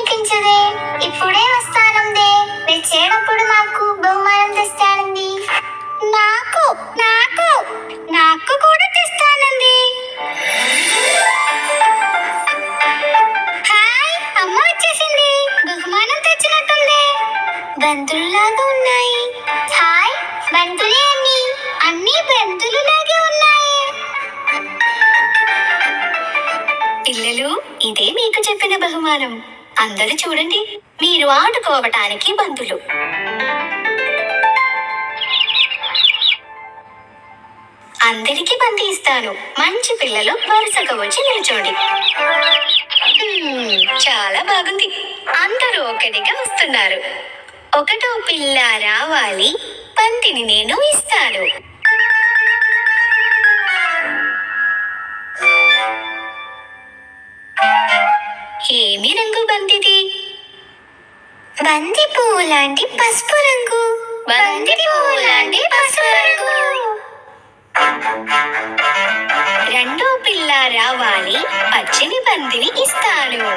వినిపించదే. ఇప్పుడే వస్తానందే మీరు మాకు బహుమానం తెస్తానంది. నాకు నాకు నాకు కూడా తెస్తానండి హాయ్ అమ్మ వచ్చేసింది. బహుమానం తెచ్చినట్టుంది. బంతుల్లాగా ఉన్నాయి. హాయ్ బంతులే అన్ని. అన్ని బంతులులాగే ఉన్నాయి. పిల్లలు ఇదే మీకు చెప్పిన బహుమానం. అందరూ చూడండి. మీరు ఆడుకోవటానికి బంతులు అందరికీ బంతి ఇస్తాను. మంచి పిల్లలు వరుసగా వచ్చి నిల్చోండి. చాలా బాగుంది. అందరూ ఒకటిగా వస్తున్నారు. ఒకటో పిల్ల రావాలి. బంతిని నేను ఇస్తాను. ఏమి రంగు బంతిది? బంతి పువ్వు లాంటి పసుపు రంగు. బంతి పువ్వు లాంటి పసుపు రంగు. రెండో పిల్ల రావాలి పచ్చని బంతిని ఇస్తాను.